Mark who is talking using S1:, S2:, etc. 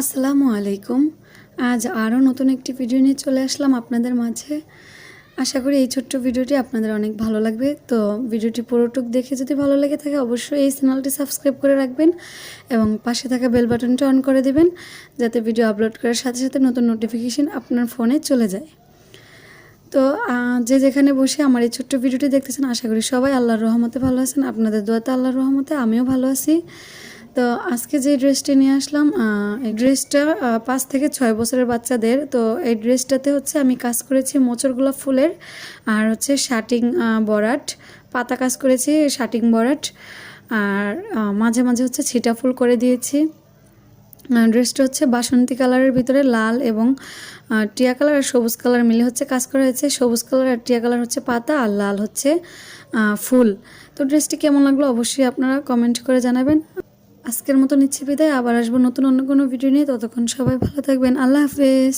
S1: আসসালামু আলাইকুম। আজ আরও নতুন একটি ভিডিও নিয়ে চলে আসলাম আপনাদের মাঝে। আশা করি এই ছোট্ট ভিডিওটি আপনাদের অনেক ভালো লাগবে। তো ভিডিওটি পুরোটুক দেখে যদি ভালো লেগে থাকে, অবশ্যই এই চ্যানেলটি সাবস্ক্রাইব করে রাখবেন এবং পাশে থাকা বেল বাটনটা অন করে দেবেন, যাতে ভিডিও আপলোড করার সাথে সাথে নতুন নোটিফিকেশন আপনার ফোনে চলে যায়। তো যে যেখানে বসে আমার এই ছোট্ট ভিডিওটি দেখতেছেন, আশা করি সবাই আল্লাহর রহমতে ভালো আছেন। আপনাদের দোয়াতে আল্লাহর রহমতে আমিও ভালো আছি। তো আজকে যে ড্রেসটি নিয়ে আসলাম এই ড্রেসটা পাঁচ থেকে ছয় বছরের বাচ্চাদের। তো এই ড্রেসটাতে হচ্ছে আমি কাজ করেছি মোচর গোলাপ ফুলের, আর হচ্ছে শাটিং বরাট, পাতা কাজ করেছি শাটিং বরাট, আর মাঝে মাঝে হচ্ছে ছিটা ফুল করে দিয়েছি। ড্রেসটা হচ্ছে বাসন্তী কালারের ভিতরে লাল এবং টিয়া কালার আর সবুজ কালার মিলে হচ্ছে কাজ করা হয়েছে। সবুজ কালার আর টিয়া কালার হচ্ছে পাতা আর লাল হচ্ছে ফুল। তো ড্রেসটি কেমন লাগল অবশ্যই আপনারা কমেন্ট করে জানাবেন। আজকের মতো নিচ্ছে বিদায়, আবার আসব নতুন অন্য কোনো ভিডিও নিয়ে। ততক্ষণ সবাই ভালো থাকবেন। আল্লাহ হাফেজ।